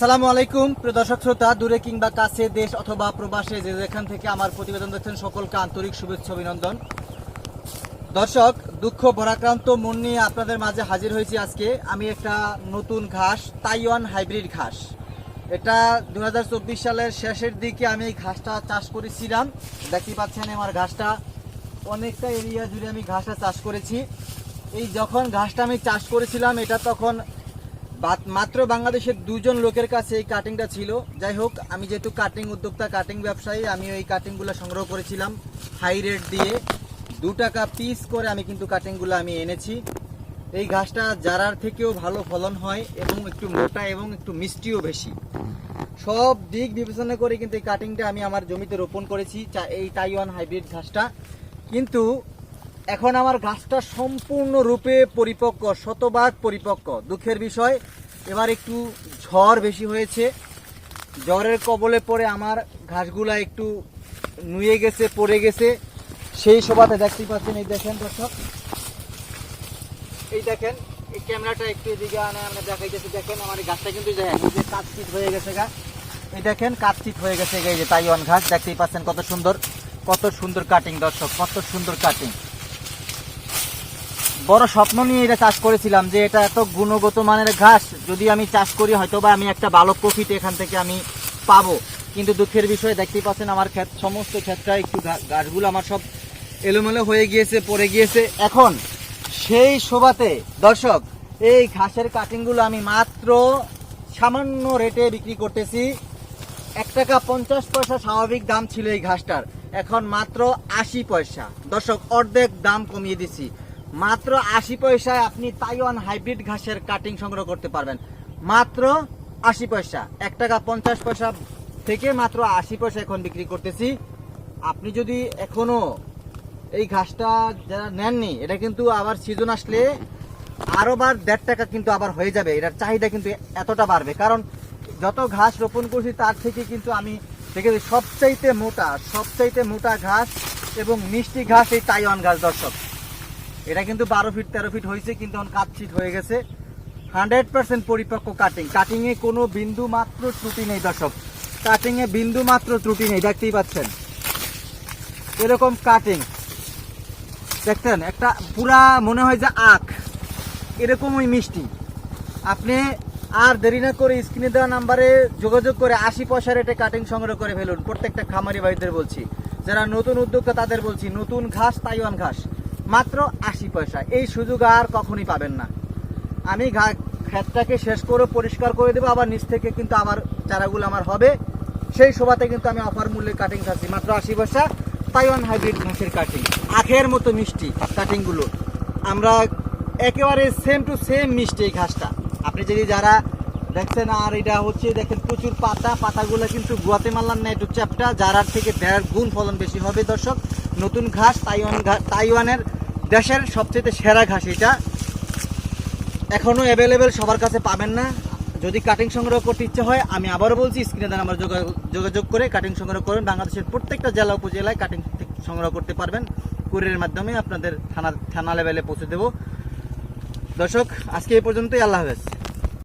আসসালামু আলাইকুম, প্রিয় দর্শক শ্রোতা, দূরে কিংবা কাছে দেশ অথবা প্রবাসে যে যেখান থেকে আমার প্রতিবেদন দেখছেন, সকলকে আন্তরিক শুভেচ্ছা, অভিনন্দন। দর্শক, দুঃখ ভরাক্রান্ত মন নিয়ে আপনাদের মাঝে হাজির হয়েছি আজকে। আমি একটা নতুন ঘাস, তাইওয়ান হাইব্রিড ঘাস। এটা দু হাজার চব্বিশ সালের শেষের দিকে আমি এই ঘাসটা চাষ করেছিলাম। দেখতে পাচ্ছেন আমার ঘাসটা। অনেকটা এরিয়া জুড়ে আমি ঘাসটা চাষ করেছি। এই যখন ঘাসটা আমি চাষ করেছিলাম, এটা তখন মাত্র বাংলাদেশের দুজন লোকের কাছে এই কাটিংটা ছিল। যাই হোক, আমি যেহেতু কাটিং উদ্যোক্তা কাটিং ব্যবসায়ী, আমি ওই কাটিংগুলো সংগ্রহ করেছিলাম হাই রেট দিয়ে। দু টাকা পিস করে আমি কিন্তু কাটিংগুলো আমি এনেছি। এই ঘাসটা জারার থেকেও ভালো ফলন হয় এবং একটু মোটা এবং একটু মিষ্টিও বেশি। সব দিক বিবেচনা করে কিন্তু এই কাটিংটা আমি আমার জমিতে রোপণ করেছি এই তাইওয়ান হাইব্রিড ঘাসটা। কিন্তু এখন আমার ঘাসটা সম্পূর্ণরূপে পরিপক্ক, শতভাগ পরিপক্ক। দুঃখের বিষয়, এবার একটু ঝড় বেশি হয়েছে। জ্বরের কবলে পড়ে আমার ঘাসগুলা একটু নুয়ে গেছে, পড়ে গেছে। সেই সভাতে দেখতেই পাচ্ছেন, এই দেখেন দর্শক। এই দেখেন, এই ক্যামেরাটা একটু এদিকে আনে আমরা দেখাইতেছি। দেখেন, আমার গাছটা কিন্তু যে কাটচিট হয়ে গেছে গা। এই দেখেন কাটচিট হয়ে গেছে এই যে তাইওয়ান ঘাস, দেখতেই পাচ্ছেন কত সুন্দর কত সুন্দর কাটিং দর্শক, কত সুন্দর কাটিং বড় স্বপ্ন নিয়ে এটা চাষ করেছিলাম যে এটা এত গুণগত মানের ঘাস, যদি আমি চাষ করি হয়তো বা আমি একটা ভালো প্রফিট এখান থেকে আমি পাবো। কিন্তু দুঃখের বিষয়, দেখতেই পাচ্ছেন আমার ক্ষেত, সমস্ত ক্ষেতটা একটু গাছগুলো আমার সব এলোমেলো হয়ে গিয়েছে, পড়ে গিয়েছে। এখন সেই শোভাতে, দর্শক, এই ঘাসের কাটিংগুলো আমি মাত্র সামান্য রেটে বিক্রি করতেছি। এক টাকা পঞ্চাশ পয়সা স্বাভাবিক দাম ছিল এই ঘাসটার। এখন মাত্র আশি পয়সা। দর্শক, অর্ধেক দাম কমিয়ে দিছি। মাত্র আশি পয়সায় আপনি তাইওয়ান হাইব্রিড ঘাসের কাটিং সংগ্রহ করতে পারবেন। মাত্র আশি পয়সা। এক টাকা পঞ্চাশ পয়সা থেকে মাত্র আশি পয়সা এখন বিক্রি করতেছি। আপনি যদি এখনও এই ঘাসটা যারা নেননি, এটা কিন্তু আবার সিজন আসলে আরও বার দেড় টাকা কিন্তু আবার হয়ে যাবে। এটার চাহিদা কিন্তু এতটা বাড়বে। কারণ যত ঘাস রোপণ করছি, তার থেকে কিন্তু আমি দেখেছি সবচাইতে মোটা সবচাইতে মোটা ঘাস এবং মিষ্টি ঘাস এই তাইওয়ান ঘাস, দর্শক। এটা কিন্তু বারো ফিট তেরো ফিট হয়েছে কিন্তু এখন কাটছিট হয়ে গেছে। হান্ড্রেড পার্সেন্ট পরিপক্ক কাটিং কাটিং এ কোনো বিন্দু মাত্র ত্রুটি নেই, দর্শক। কাটিং এ বিন্দু মাত্র ত্রুটি নেই, দেখতেই পাচ্ছেন। এরকম কাটিং দেখছেন? একটা পুরা মনে হয় যে আখ। এরকমই মিষ্টি। আপনি আর দেরি না করে স্ক্রিনে দেওয়া নাম্বারে যোগাযোগ করে আশি পয়সা রেটে কাটিং সংগ্রহ করে ফেলুন। প্রত্যেকটা খামারি ভাইদের বলছি। যারা নতুন উদ্যোক্তা, তাদের বলছি, নতুন ঘাস, তাইওয়ান ঘাস। মাত্র আশি পয়সা। এই সুযোগ আর কখনই পাবেন না। আমি ক্ষেতটাকে শেষ করে পরিষ্কার করে দেবো, আবার নিচ থেকে কিন্তু আমার চারাগুলো আমার হবে। সেই সভাতে কিন্তু আমি অফার মূল্যে কাটিং খাচ্ছি মাত্র আশি পয়সা তাইওয়ান হাইব্রিড ঘাসের কাটিং আখের মতো মিষ্টি কাটিংগুলো আমরা একেবারে সেম টু সেম মিষ্টি এই ঘাসটা। আপনি যদি যারা দেখছেন, আর এটা হচ্ছে, দেখেন প্রচুর পাতা, পাতাগুলো কিন্তু গুয়াতেমালার না একটু চ্যাপটা যারার থেকে দেড় গুণ ফলন বেশি হবে দর্শক। নতুন ঘাস তাইওয়ান তাইওয়ানের দেশের সবচেয়ে সেরা ঘাস এটা। এখনও অ্যাভেলেবেল সবার কাছে পাবেন না। যদি কাটিং সংগ্রহ করতে ইচ্ছে হয়, আমি আবারও বলছি স্ক্রিনে দেন আমার যোগাযোগ করে কাটিং সংগ্রহ করবেন বাংলাদেশের প্রত্যেকটা জেলা, উপজেলায় কাটিং সংগ্রহ করতে পারবেন। কুরিয়ারের মাধ্যমে আপনাদের থানা থানা লেভেলে পৌঁছে দেব। দর্শক, আজকে এই পর্যন্তই। আল্লাহ হাফেজ।